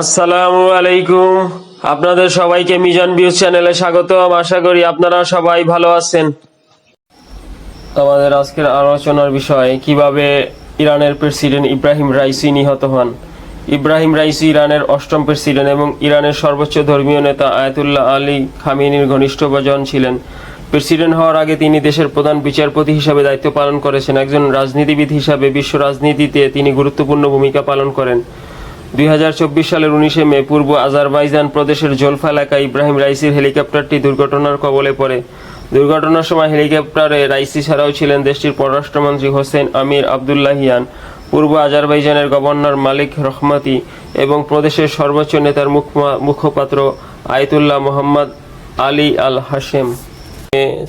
আসসালামু আলাইকুম। আপনাদের সবাইকে মিজান ভিউজ চ্যানেলে স্বাগতম। আশা করি আপনারা সবাই ভালো আছেন। আমাদের আজকের আলোচনার বিষয়, কীভাবে ইরানের প্রেসিডেন্ট ইব্রাহিম রাইসি নিহত হন। ইব্রাহিম রাইসি ইরানের অষ্টম প্রেসিডেন্ট এবং ইরানের সর্বোচ্চ ধর্মীয় নেতা আয়াতুল্লাহ আলী খামিনীর ঘনিষ্ঠ ঘনিষ্ঠজন ছিলেন। প্রেসিডেন্ট হওয়ার আগে তিনি দেশের প্রধান বিচারপতি হিসাবে দায়িত্ব পালন করেছেন। একজন রাজনীতিবিদ হিসাবে বিশ্ব রাজনীতিতে তিনি গুরুত্বপূর্ণ ভূমিকা পালন করেন। দুই হাজার চব্বিশ সালের উনিশে মে পূর্ব আজারবাইজান প্রদেশের জোলফা এলাকায় ইব্রাহিম রাইসির হেলিকপ্টারটি দুর্ঘটনার কবলে পড়ে। দুর্ঘটনার সময় হেলিকপ্টারে রাইসি ছাড়াও ছিলেন দেশটির পররাষ্ট্রমন্ত্রী হোসেন আমির আবদুল্লাহিয়ান পূর্ব আজারবাইজানের গভর্নর মালিক রহমাতি এবং প্রদেশের সর্বোচ্চ নেতার মুখ- মুখপাত্র আয়তুল্লাহ মোহাম্মদ আলী আল হাশেম।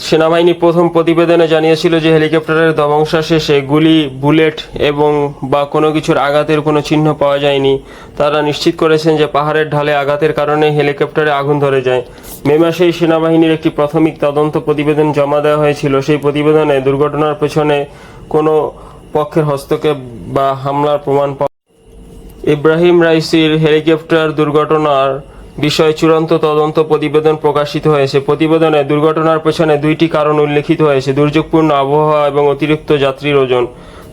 সেনাবাহিনী প্রথম প্রতিবেদনে জানিয়েছিল যে হেলিকপ্টারের ধ্বংসা শেষে গুলি, বুলেট এবং বা কোনো কিছুর আঘাতের কোনো চিহ্ন পাওয়া যায়নি। তারা নিশ্চিত করেছেন যে পাহাড়ের ঢালে আঘাতের কারণে হেলিকপ্টারে আগুন ধরে যায়। মে মাসেই সেনাবাহিনীর একটি প্রাথমিক তদন্ত প্রতিবেদন জমা দেওয়া হয়েছিল। সেই প্রতিবেদনে দুর্ঘটনার পেছনে কোনো পক্ষের হস্তক্ষেপ বা হামলার প্রমাণ পাওয়া ইব্রাহিম রাইসির হেলিকপ্টার দুর্ঘটনার বিষয়ে চূড়ান্ত তদন্ত প্রতিবেদন প্রকাশিত হয়েছে। প্রতিবেদনে দুর্ঘটনার পেছনে দুইটি কারণ উল্লেখিত হয়েছে, দুর্যোগপূর্ণ আবহাওয়া এবং অতিরিক্ত যাত্রীর ওজন।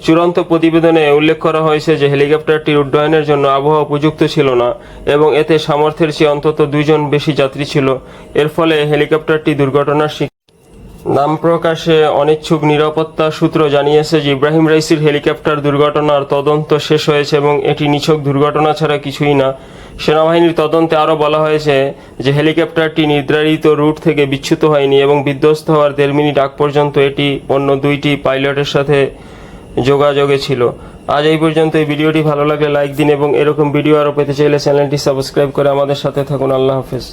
চূড়ান্ত প্রতিবেদনে উল্লেখ করা হয়েছে যে, হেলিকপ্টারটির উড্ডয়নের জন্য আবহাওয়া উপযুক্ত ছিল না এবং এতে সামর্থ্যের চেয়ে অন্তত দুজন বেশি যাত্রী ছিল। এর ফলে হেলিকপ্টারটি দুর্ঘটনার নাম প্রকাশে অনিচ্ছুক নিরাপত্তা সূত্র জানিয়েছে যে ইব্রাহিম রাইসির হেলিকপ্টার দুর্ঘটনার তদন্ত শেষ হয়েছে এবং এটি নিছক দুর্ঘটনা ছাড়া কিছুই না। সেনাবাহিনীর তদন্তে আরও বলা হয়েছে যে হেলিকপ্টারটি নির্ধারিত রুট থেকে বিচ্যুত হয়নি এবং বিধ্বস্ত হওয়ার দেড় মিনিট আগ পর্যন্ত এটি অন্য দুইটি পাইলটের সাথে যোগাযোগে ছিল। আজ এই পর্যন্ত এই ভিডিওটি ভালো লাগলে লাইক দিন এবং এরকম ভিডিও আরও পেতে চাইলে চ্যানেলটি সাবস্ক্রাইব করে আমাদের সাথে থাকুন। আল্লাহ হাফেজ।